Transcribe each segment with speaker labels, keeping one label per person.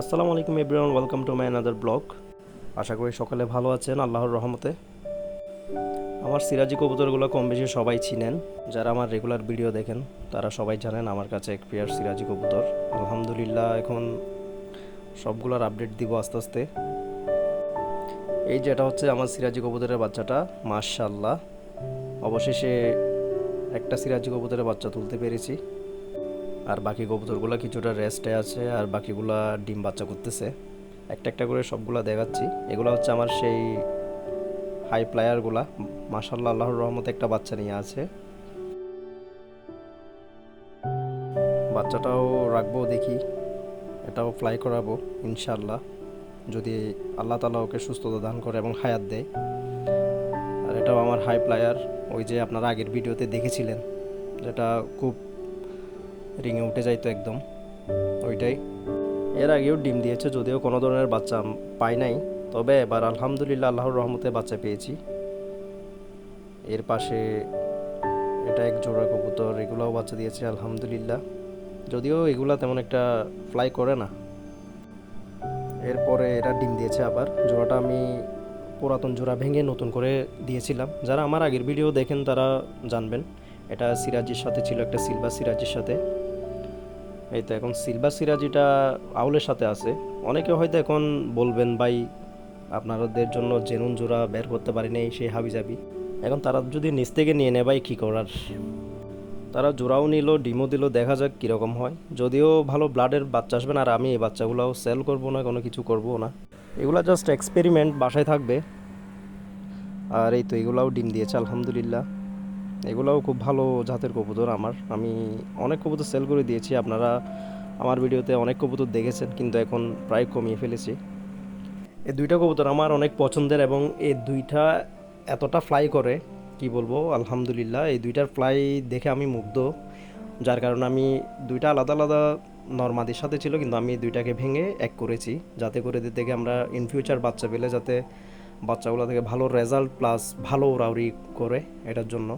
Speaker 1: আসসালামু আলাইকুম everyone, welcome to my another blog. আশা করি সকালে ভালো আছেন, আল্লাহর রহমতে। আমার সিরাজি কবুতরগুলো কম বেশি সবাই চিনেন। যারা আমার রেগুলার ভিডিও দেখেন, তারা সবাই জানেন আমার কাছে এক পেয়ার সিরাজি কবুতর। আলহামদুলিল্লাহ, এখন সবগুলোর আপডেট দিব আস্তে আস্তে। এই যেটা হচ্ছে আমার সিরাজি কবুতরের বাচ্চাটা মাশাল্লাহ অবশেষে একটা সিরাজি কবুতরের বাচ্চা তুলতে পেরেছি। আর বাকি কবুতরগুলো কিছুটা রেস্টে আছে আর বাকিগুলা ডিম বাচ্চা করতেছে। একটা একটা করে সবগুলা দেখাচ্ছি। এগুলো হচ্ছে আমার সেই হাই প্লায়ারগুলা মাশাল্লাহ আল্লাহর রহমতে একটা বাচ্চা নিয়ে আছে। বাচ্চাটাও রাখব দেখি। এটাও ফ্লাই করাবো ইনশাল্লাহ যদি আল্লাহ তালা ওকে সুস্থতা দান করে এবং হায়াত দেয়। আর এটাও আমার হাই প্লায়ার ওই যে আপনারা আগের ভিডিওতে দেখেছিলেন। যেটা খুব রিঙে উঠে যাইতো একদম, ওইটাই। এর আগেও ডিম দিয়েছে, যদিও কোনো ধরনের বাচ্চা পাই নাই, তবে এবার আলহামদুলিল্লাহ আল্লাহর রহমতে বাচ্চা পেয়েছি। এর পাশে এটা এক জোড়া কবুতর, এগুলাও বাচ্চা দিয়েছে, আলহামদুলিল্লাহ। যদিও এগুলা তেমন একটা ফ্লাই করে না। এরপরে এরা ডিম দিয়েছে আবার, জোড়াটা আমি পুরাতন জোড়া ভেঙে নতুন করে দিয়েছিলাম। যারা আমার আগের ভিডিও দেখেন তারা জানবেন, এটা সিরাজির সাথে ছিল একটা সিলভার সিরাজির সাথে। এই তো এখন সিলভার সিরাজিটা আউলের সাথে আছে। অনেকে হয়তো এখন বলবেন, ভাই, আপনাদের জন্য জেনুন জোড়া বের করতে পারি নাই, সেই হাবি যাবি এখন তারা যদি নিচ থেকে নিয়ে নেয়, ভাই, কী করার? তারা জোড়াও নিল, ডিমও দিল, দেখা যাক কীরকম হয়। যদিও ভালো ব্লাডের বাচ্চা আসবে না, আর আমি এই বাচ্চাগুলোও সেল করব না, কোনো কিছু করব না। এগুলো জাস্ট এক্সপেরিমেন্ট বাসায় থাকবে। আর এই তো এগুলাও ডিম দিয়েছে, আলহামদুলিল্লাহ। এগুলাও খুব ভালো জাতের কবুতর আমার। আমি অনেক কবুতর সেল করে দিয়েছি, আপনারা আমার ভিডিওতে অনেক কবুতর দেখেছেন, কিন্তু এখন প্রায় কমিয়ে ফেলেছি। এই দুইটা কবুতর আমার অনেক পছন্দের এবং এই দুইটা এতটা ফ্লাই করে, কি বলব, আলহামদুলিল্লাহ, এই দুইটার ফ্লাই দেখে আমি মুগ্ধ। যার কারণে আমি দুইটা আলাদা আলাদা নর্মাদের সাথে ছিল, কিন্তু আমি দুইটাকে ভেঙে এক করেছি। যাতে করে দিতে থেকে আমরা ইন ফিউচার বাচ্চা পেলে যাতে বাচ্চাগুলো থেকে ভালো রেজাল্ট প্লাস ভালো রাউরি করে, এটার জন্য।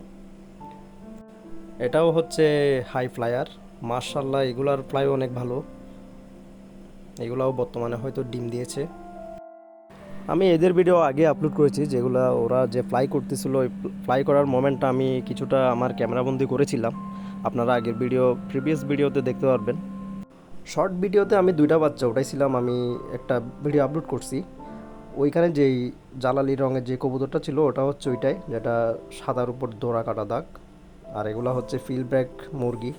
Speaker 1: এটাও হচ্ছে হাই ফ্লায়ার মার্শাল্লাহ এগুলার ফ্লাই অনেক ভালো। এগুলাও বর্তমানে হয়তো ডিম দিয়েছে। আমি এদের ভিডিও আগে আপলোড করেছি, যেগুলো ওরা যে ফ্লাই করতেছিল, ওই ফ্লাই করার মোমেন্টটা আমি কিছুটা আমার ক্যামেরাবন্দি করেছিলাম। আপনারা আগের ভিডিও প্রিভিয়াস ভিডিওতে দেখতে পারবেন। শর্ট ভিডিওতে আমি দুইটা বাচ্চা উঠাইছিলাম, আমি একটা ভিডিও আপলোড করছি। ওইখানে যেই জালালি রঙের যে কবুতরটা ছিল, ওটা হচ্ছে ওইটাই, যেটা সাদার উপর দোড়া কাটা দাগ। আর এগুলো হচ্ছে ফিল ব্র্যাক মুরগি।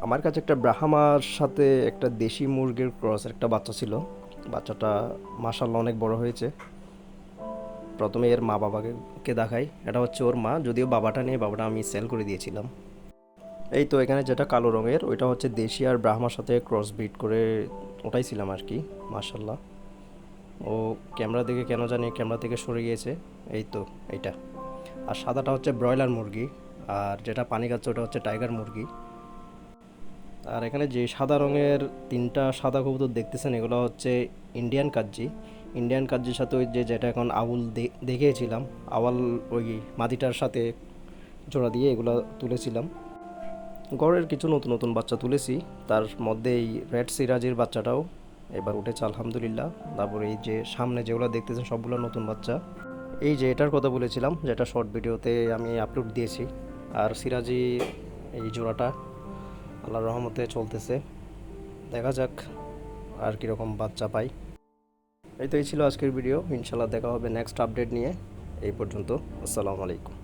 Speaker 1: আমার কাছে একটা ব্রাহ্মার সাথে একটা দেশি মুরগির ক্রসের একটা বাচ্চা ছিল। বাচ্চাটা মাসাল্লাহ অনেক বড় হয়েছে। প্রথমে এর মা বাবাকে দেখাই। এটা হচ্ছে ওর মা, যদিও বাবাটা নিয়ে বাবাটা আমি সেল করে দিয়েছিলাম। এই তো এখানে যেটা কালো রঙের, ওইটা হচ্ছে দেশি আর ব্রাহ্মার সাথে ক্রস ব্রিড করে ওটাইছিলাম আর কি মাসাল্লাহ ও ক্যামেরা দেখে কেন জানি ক্যামেরা থেকে সরে গিয়েছে। এই তো, এইটা। আর সাদাটা হচ্ছে ব্রয়লার মুরগি। আর যেটা পানি খাচ্ছে ওটা হচ্ছে টাইগার মুরগি। আর এখানে যে সাদা রঙের তিনটা সাদা কবুতর দেখতেছেন, এগুলো হচ্ছে ইন্ডিয়ান কাজ্জি ইন্ডিয়ান কাজ্জির সাথে ওই যে যেটা এখন আউল দেখিয়েছিলাম আওয়াল ওই মাদিটার সাথে জোড়া দিয়ে এগুলো তুলেছিলাম। গড়ের কিছু নতুন নতুন বাচ্চা তুলেছি, তার মধ্যে এই রেড সিরাজির বাচ্চাটাও এবার উঠেছে, আলহামদুলিল্লাহ। তারপরে এই যে সামনে যেগুলো দেখতেছেন, সবগুলো নতুন বাচ্চা। এই যে এটার কথা বলেছিলাম, যেটা শর্ট ভিডিওতে আমি আপলোড দিয়েছি। আর সিরাজি এই জোড়াটা আল্লাহর রহমতে চলতেছে। দেখা যাক আর কীরকম বাচ্চা পাই এই তো এই ছিল আজকের ভিডিও ইনশাল্লাহ দেখা হবে নেক্সট আপডেট নিয়ে। এই পর্যন্ত, আসসালামু আলাইকুম।